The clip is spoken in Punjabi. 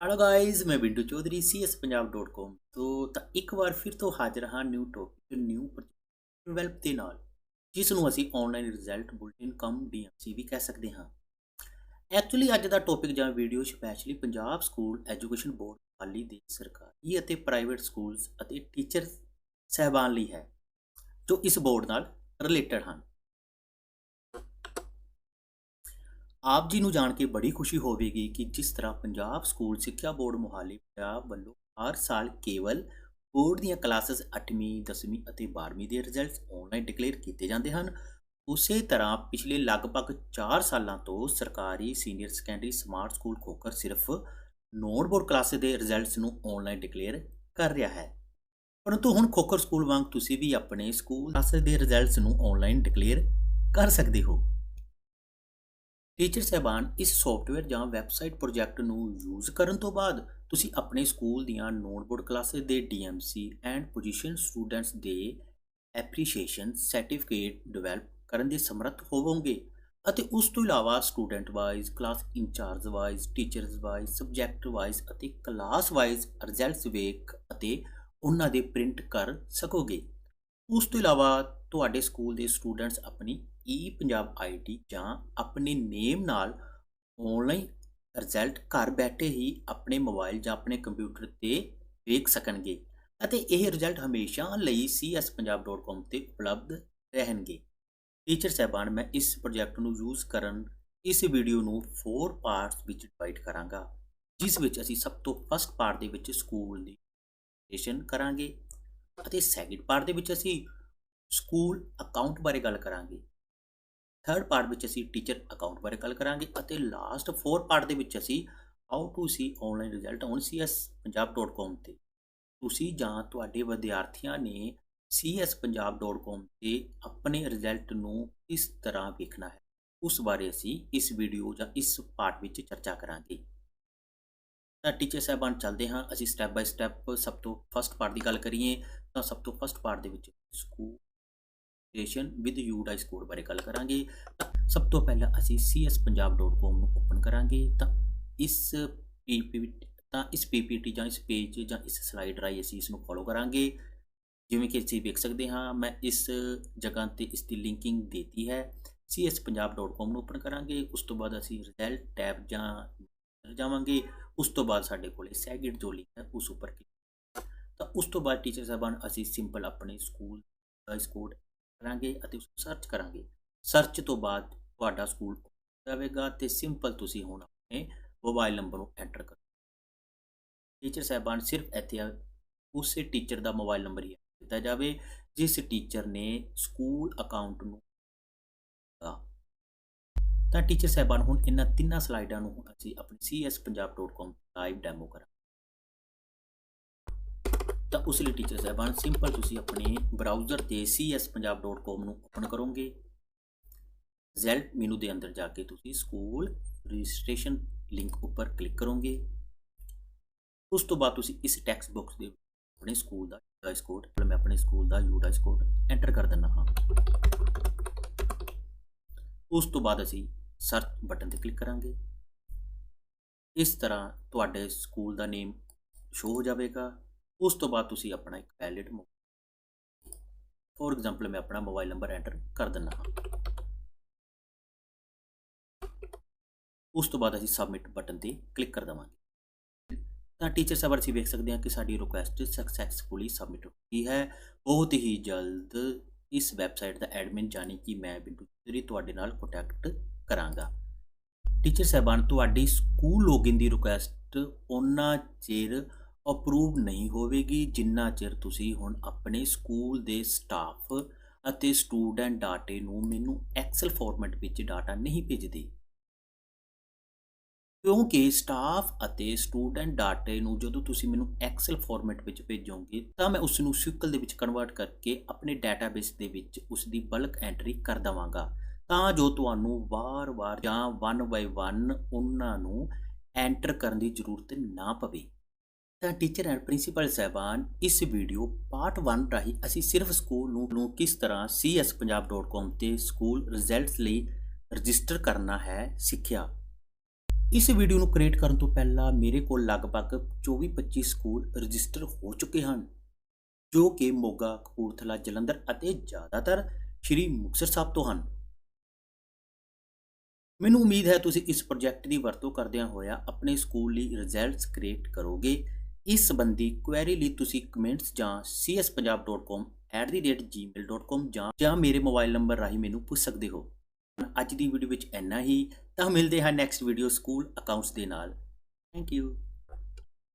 ਹੈਲੋ ਗਾਇਜ਼ ਮੈਂ ਬਿੰਦੂ ਚੌਧਰੀ cspunjab.com ਤੋਂ ਤਾਂ ਇੱਕ ਵਾਰ ਫਿਰ ਤੋਂ ਹਾਜ਼ਰ ਹਾਂ ਨਿਊ ਟੌਪਿਕ ਨਿਊ ਡਿਵੈਲਪ ਦੇ ਨਾਲ, ਜਿਸ ਨੂੰ ਅਸੀਂ online result bulletin cum DMC ਵੀ ਕਹਿ ਸਕਦੇ ਹਾਂ। ਐਕਚੁਅਲੀ ਅੱਜ ਦਾ ਟੌਪਿਕ ਜਾਂ video specially Punjab school education board ਹਾਲੀ ਦੇ ਸਰਕਾਰੀ ਅਤੇ ਪ੍ਰਾਈਵੇਟ ਸਕੂਲਸ ਅਤੇ ਟੀਚਰ ਸਹਿਬਾਨ ਲਈ ਹੈ, ਜੋ ਇਸ ਬੋਰਡ ਨਾਲ ਰਿਲੇਟਡ ਹਨ। ਆਪ ਜੀ ਨੂੰ ਜਾਣ ਕੇ ਬੜੀ ਖੁਸ਼ੀ ਹੋਵੇਗੀ ਕਿ ਜਿਸ ਤਰ੍ਹਾਂ ਪੰਜਾਬ ਸਕੂਲ ਸਿੱਖਿਆ ਬੋਰਡ ਮੁਹਾਲੀ ਪੰਜਾਬ ਵੱਲੋਂ ਹਰ ਸਾਲ ਕੇਵਲ ਬੋਰਡ ਦੀਆਂ ਕਲਾਸਿਸ 8ਵੀਂ 10ਵੀਂ ਅਤੇ 12ਵੀਂ ਦੇ ਰਿਜ਼ਲਟਸ ਆਨਲਾਈਨ ਡਿਕਲੇਅਰ ਕੀਤੇ ਜਾਂਦੇ ਹਨ। ਉਸੇ ਤਰ੍ਹਾਂ ਪਿਛਲੇ ਲਗਭਗ 4 ਸਾਲਾਂ ਤੋਂ ਸਰਕਾਰੀ senior secondary smart school Khokhar ਸਿਰਫ ਨੋਟ ਬੋਰਡ ਕਲਾਸਿਸ ਦੇ ਰਿਜ਼ਲਟਸ ਨੂੰ ਆਨਲਾਈਨ ਡਿਕਲੇਅਰ ਕਰ ਰਿਹਾ ਹੈ। ਪਰੰਤੂ ਹੁਣ ਖੋਖਰ ਸਕੂਲ ਵਾਂਗ ਤੁਸੀਂ ਵੀ ਆਪਣੇ ਸਕੂਲ ਕਲਾਸਿਸ ਦੇ ਰਿਜ਼ਲਟਸ ਨੂੰ ਆਨਲਾਈਨ ਡਿਕਲੇਅਰ ਕਰ ਸਕਦੇ ਹੋ। ਟੀਚਰ ਸਹਿਬਾਨ ਇਸ ਸੌਫਟਵੇਅਰ ਜਾਂ ਵੈਬਸਾਈਟ ਪ੍ਰੋਜੈਕਟ ਨੂੰ ਯੂਜ਼ ਕਰਨ ਤੋਂ ਬਾਅਦ ਤੁਸੀਂ ਆਪਣੇ ਸਕੂਲ ਦੀਆਂ ਨੋਟਬੋਰਡ ਕਲਾਸਿਸ ਦੇ ਡੀਐਮਸੀ ਐਂਡ ਪੋਜੀਸ਼ਨ ਸਟੂਡੈਂਟਸ ਦੇ ਐਪਰੀਸ਼ੀਏਸ਼ਨ ਸਰਟੀਫਿਕੇਟ ਡਿਵੈਲਪ ਕਰਨ ਦੇ ਸਮਰੱਥ ਹੋਵੋਗੇ ਅਤੇ ਉਸ ਤੋਂ ਇਲਾਵਾ student wise class incharge wise teachers wise subject wise ਅਤੇ ਕਲਾਸ ਵਾਈਜ਼ ਰਿਜ਼ਲਟਸ ਵੇਖ ਅਤੇ ਉਹਨਾਂ ਦੇ ਪ੍ਰਿੰਟ ਕਰ ਸਕੋਗੇ। ਉਸ ਤੋਂ ਇਲਾਵਾ ਤੁਹਾਡੇ ਸਕੂਲ ਦੇ ਸਟੂਡੈਂਟਸ ਆਪਣੀ ਈ ਪੰਜਾਬ ਆਈਡੀ ਜਾਂ ਆਪਣੇ ਨੇਮ ਨਾਲ ਆਨਲਾਈਨ ਰਿਜ਼ਲਟ ਘਰ ਬੈਠੇ ਹੀ ਆਪਣੇ ਮੋਬਾਈਲ ਜਾਂ ਆਪਣੇ ਕੰਪਿਊਟਰ ਤੇ ਵੇਖ ਸਕਣਗੇ ਅਤੇ ਇਹ ਰਿਜ਼ਲਟ ਹਮੇਸ਼ਾ ਲਈ cspunjab.com ਤੇ ਉਪਲਬਧ ਰਹਿਣਗੇ। ਟੀਚਰ ਸਹਿਬਾਨ, ਮੈਂ ਇਸ ਪ੍ਰੋਜੈਕਟ ਨੂੰ ਯੂਜ਼ ਕਰਨ, ਇਸ ਵੀਡੀਓ ਨੂੰ 4 ਪਾਰਟਸ ਵਿੱਚ ਡਿਵਾਈਡ ਕਰਾਂਗਾ, ਜਿਸ ਵਿੱਚ ਅਸੀਂ ਸਭ ਤੋਂ ਫਸਟ ਪਾਰਟ ਦੇ ਵਿੱਚ ਸਕੂਲ ਦੀ ਰਜਿਸਟ੍ਰੇਸ਼ਨ ਕਰਾਂਗੇ ਅਤੇ ਸੈਕਿੰਡ ਪਾਰਟ ਦੇ ਵਿੱਚ ਅਸੀਂ ਸਕੂਲ ਅਕਾਊਂਟ ਬਾਰੇ ਗੱਲ ਕਰਾਂਗੇ। ਥਰਡ ਪਾਰਟ ਵਿੱਚ ਅਸੀਂ ਟੀਚਰ ਅਕਾਊਂਟ ਬਾਰੇ ਗੱਲ ਕਰਾਂਗੇ ਅਤੇ ਲਾਸਟ ਫੋਰਥ ਪਾਰਟ ਦੇ ਵਿੱਚ ਅਸੀਂ how to see online result on cspunjab.com ਤੇ। ਤੁਸੀਂ ਜਾਂ ਤੁਹਾਡੇ ਵਿਦਿਆਰਥੀਆਂ ਨੇ cspunjab.com ਤੇ ਆਪਣੇ ਰਿਜ਼ਲਟ ਨੂੰ ਕਿਸ ਤਰ੍ਹਾਂ ਵੇਖਣਾ ਹੈ, ਉਸ ਬਾਰੇ ਅਸੀਂ ਇਸ ਵੀਡੀਓ ਜਾਂ ਇਸ ਪਾਰਟ ਵਿੱਚ ਚਰਚਾ ਕਰਾਂਗੇ। ਤਾਂ ਟੀਚਰ ਸਾਹਿਬਾਨ, ਚੱਲਦੇ ਹਾਂ ਅਸੀਂ ਸਟੈਪ ਬਾਈ ਸਟੈਪ ਸਭ ਤੋਂ ਫਸਟ ਪਾਰਟ ਦੀ ਗੱਲ ਕਰੀਏ ਤਾਂ ਸਭ ਤੋਂ ਫਸਟ ਪਾਰਟ ਦੇ ਵਿੱਚ school registration with UDISE code ਬਾਰੇ ਗੱਲ ਕਰਾਂਗੇ। ਤਾਂ ਸਭ ਤੋਂ ਪਹਿਲਾਂ ਅਸੀਂ cspunjab.com ਨੂੰ ਓਪਨ ਕਰਾਂਗੇ। ਤਾਂ ਇਸ ਪੀਪੀਟੀ ਤਾਂ ਇਸ ਪੀਪੀਟੀ ਜਾਂ ਇਸ ਪੇਜ ਜਾਂ ਇਸ ਸਲਾਈਡ ਰਾਹੀਂ ਅਸੀਂ ਇਸ ਨੂੰ ਫੋਲੋ ਕਰਾਂਗੇ। ਜਿਵੇਂ ਕਿ ਅਸੀਂ ਵੇਖ ਸਕਦੇ ਹਾਂ, ਮੈਂ ਇਸ ਜਗ੍ਹਾ ਤੇ ਇਸ ਦੀ ਲਿੰਕਿੰਗ ਦਿੱਤੀ ਹੈ। cspunjab.com ਨੂੰ ਓਪਨ ਕਰਾਂਗੇ। ਉਸ ਤੋਂ ਬਾਅਦ ਅਸੀਂ ਰਿਜ਼ਲਟ ਟੈਬ ਜਾਂ ਜਾਵਾਂਗੇ। ਉਸ ਤੋਂ ਬਾਅਦ ਸਾਡੇ ਕੋਲੇ ਸੈਗਿਟ ਜੋ ਲਿੰਕ ਹੈ, ਉਸ ਉੱਪਰ ਕਲਿੱਕ ਤਾਂ ਉਸ ਤੋਂ ਬਾਅਦ ਟੀਚਰ ਸਾਹਿਬਾਨ, ਅਸੀਂ ਸਿੰਪਲ ਆਪਣੇ ਸਕੂਲ ਦਾ ਕੋਡ ਕਰਾਂਗੇ ਅਤੇ ਉਸ ਸਰਚ ਕਰਾਂਗੇ। ਸਰਚ ਤੋਂ ਬਾਅਦ ਤੁਹਾਡਾ ਸਕੂਲ ਜਾਵੇਗਾ ਤੇ ਸਿੰਪਲ ਤੁਸੀਂ ਹੁਣ ਆਪਣੇ ਮੋਬਾਈਲ ਨੰਬਰ ਨੂੰ ਐਂਟਰ ਕਰੋ। ਟੀਚਰ ਸਾਹਿਬਾਨ ਸਿਰਫ ਇੱਥੇ ਉਸੇ ਟੀਚਰ ਦਾ ਮੋਬਾਈਲ ਨੰਬਰ ਹੀ ਦਿੱਤਾ ਜਾਵੇ, ਜਿਸ ਟੀਚਰ ਨੇ ਸਕੂਲ ਅਕਾਊਂਟ ਨੂੰ ਤਾਂ ਟੀਚਰ ਸਾਹਿਬਾਨ, ਹੁਣ ਇਹਨਾਂ ਤਿੰਨਾਂ ਸਲਾਈਡਾਂ ਨੂੰ ਅਸੀਂ ਆਪਣੀ cspunjab.com ਲਾਈਵ ਡੈਮੋ ਕਰਾਂਗੇ। ਤਾਂ ਉਸ ਲਈ ਟੀਚਰ ਸਾਹਿਬਾਨ ਸਿੰਪਲ ਤੁਸੀਂ ਆਪਣੇ ਬਰਾਊਜ਼ਰ ਤੇ cspunjab.com ਨੂੰ ਓਪਨ ਕਰੋਗੇ। ਰਿਜ਼ਲਟ ਮੈਨੂ ਦੇ ਅੰਦਰ ਜਾ ਕੇ ਤੁਸੀਂ ਸਕੂਲ ਰਜਿਸਟ੍ਰੇਸ਼ਨ ਲਿੰਕ ਉੱਪਰ ਕਲਿੱਕ ਕਰੋਗੇ। ਉਸ ਤੋਂ ਬਾਅਦ ਤੁਸੀਂ ਇਸ ਟੈਕਸਟ ਬਾਕਸ ਦੇ ਆਪਣੇ ਸਕੂਲ ਦਾ ਯੂਡਾਈਸ ਕੋਡ ਮੈਂ ਆਪਣੇ ਸਕੂਲ ਦਾ ਯੂਡਾਈਸ ਕੋਡ ਐਂਟਰ ਕਰ ਦਿੰਦਾ ਹਾਂ। ਉਸ ਤੋਂ ਬਾਅਦ ਅਸੀਂ ਸਰਚ ਬਟਨ ਤੇ ਕਲਿੱਕ ਕਰਾਂਗੇ। ਇਸ ਤਰ੍ਹਾਂ ਤੁਹਾਡੇ ਸਕੂਲ ਦਾ ਨੇਮ ਸ਼ੋ ਹੋ ਜਾਵੇਗਾ। ਉਸ ਤੋਂ ਬਾਅਦ ਤੁਸੀਂ ਆਪਣਾ ਇੱਕ ਵੈਲਿਡ ਫੋਰ ਐਗਜ਼ਾਮਪਲ ਮੈਂ ਆਪਣਾ ਮੋਬਾਈਲ ਨੰਬਰ ਐਂਟਰ ਕਰ ਦਿੰਦਾ ਹਾਂ। ਉਸ ਤੋਂ ਬਾਅਦ ਅਸੀਂ ਸਬਮਿਟ ਬਟਨ ਤੇ ਕਲਿੱਕ ਕਰ ਦਵਾਂਗੇ। ਤਾਂ ਟੀਚਰ ਸਾਹਿਬ, ਅਸੀਂ ਵੇਖ ਸਕਦੇ ਹਾਂ ਕਿ ਸਾਡੀ ਰਿਕੁਐਸਟ ਸਕਸੈਸਫੁਲੀ ਸਬਮਿਟ ਹੋ ਗਈ ਹੈ। ਬਹੁਤ ਹੀ ਜਲਦ ਇਸ ਵੈਬਸਾਈਟ ਦਾ ਐਡਮਿਨ ਜਾਣੀ ਕਿ ਮੈਂ ਬਿੰਦੂ ਚੌਧਰੀ ਤੁਹਾਡੇ ਨਾਲ ਕੰਟੈਕਟ ਕਰਾਂਗਾ। ਟੀਚਰ ਸਾਹਿਬਾਨ, ਤੁਹਾਡੀ ਸਕੂਲ ਲੌਗਇਨ ਦੀ ਰਿਕੁਐਸਟ ਉਹਨਾਂ ਚਿਰ ਅਪਰੂਵ ਨਹੀਂ ਹੋਵੇਗੀ, ਜਿੰਨਾ ਚਿਰ ਤੁਸੀਂ ਹੁਣ ਆਪਣੇ ਸਕੂਲ ਦੇ ਸਟਾਫ ਅਤੇ ਸਟੂਡੈਂਟ ਡਾਟੇ ਨੂੰ ਮੈਨੂੰ ਐਕਸਲ ਫਾਰਮੈਟ ਵਿੱਚ ਡਾਟਾ ਨਹੀਂ ਭੇਜਦੇ। ਕਿਉਂਕਿ ਸਟਾਫ ਅਤੇ ਸਟੂਡੈਂਟ ਡਾਟੇ ਨੂੰ ਜਦੋਂ ਤੁਸੀਂ ਮੈਨੂੰ ਐਕਸਲ ਫਾਰਮੈਟ ਵਿੱਚ ਭੇਜੋਗੇ, ਤਾਂ ਮੈਂ ਉਸ ਨੂੰ ਸਿਕਲ ਦੇ ਵਿੱਚ ਕਨਵਰਟ ਕਰਕੇ ਆਪਣੇ ਡਾਟਾਬੇਸ ਦੇ ਵਿੱਚ ਉਸ ਦੀ ਬਲਕ ਐਂਟਰੀ ਕਰ ਦਵਾਂਗਾ। ਤਾਂ ਜੋ ਤੁਹਾਨੂੰ ਵਾਰ-ਵਾਰ ਜਾਂ ਵਨ ਬਾਈ ਵਨ ਉਹਨਾਂ ਨੂੰ ਐਂਟਰ ਕਰਨ ਦੀ ਜ਼ਰੂਰਤ ਨਾ ਪਵੇ। ਤਾਂ ਟੀਚਰ ਐਂਡ ਪ੍ਰਿੰਸੀਪਲ ਸਹਿਬਾਨ, ਇਸ ਵੀਡੀਓ ਪਾਰਟ 1 ਰਾਹੀਂ ਅਸੀਂ ਸਿਰਫ ਸਕੂਲ ਨੂੰ ਕਿਸ ਤਰ੍ਹਾਂ cspunjab.com ਤੇ ਸਕੂਲ ਰਿਜ਼ਲਟਸ ਲਈ ਰਜਿਸਟਰ ਕਰਨਾ ਹੈ ਸਿੱਖਿਆ। ਇਸ ਵੀਡੀਓ ਨੂੰ ਕ੍ਰੀਏਟ ਕਰਨ ਤੋਂ ਪਹਿਲਾਂ ਮੇਰੇ ਕੋਲ ਲਗਭਗ 24-25 ਸਕੂਲ ਰਜਿਸਟਰ ਹੋ ਚੁੱਕੇ ਹਨ, ਜੋ ਕਿ ਮੋਗਾ, ਕਪੂਰਥਲਾ, ਜਲੰਧਰ ਅਤੇ ਜ਼ਿਆਦਾਤਰ ਸ਼੍ਰੀ ਮੁਕਤਸਰ ਸਾਹਿਬ ਤੋਂ ਹਨ। ਮੈਨੂੰ ਉਮੀਦ ਹੈ ਤੁਸੀਂ ਇਸ ਪ੍ਰੋਜੈਕਟ ਦੀ ਵਰਤੋਂ ਕਰਦਿਆਂ ਹੋਇਆ ਆਪਣੇ ਸਕੂਲ ਲਈ ਰਿਜ਼ਲਟਸ ਕ੍ਰੀਏਟ ਕਰੋਗੇ। ਇਸ ਸੰਬੰਧੀ ਕੁਐਰੀ ਲਈ ਤੁਸੀਂ ਕਮੈਂਟਸ ਜਾਂ cspunjab.com@gmail.com ਜਾਂ ਜਾਂ ਮੇਰੇ ਮੋਬਾਈਲ ਨੰਬਰ ਰਾਹੀਂ ਮੈਨੂੰ ਪੁੱਛ ਸਕਦੇ ਹੋ। ਅੱਜ ਦੀ ਵੀਡੀਓ ਵਿੱਚ ਇੰਨਾ ਹੀ, ਤਾਂ ਮਿਲਦੇ ਹਾਂ ਨੈਕਸਟ ਵੀਡੀਓ ਸਕੂਲ ਅਕਾਊਂਟਸ ਦੇ ਨਾਲ। Thank you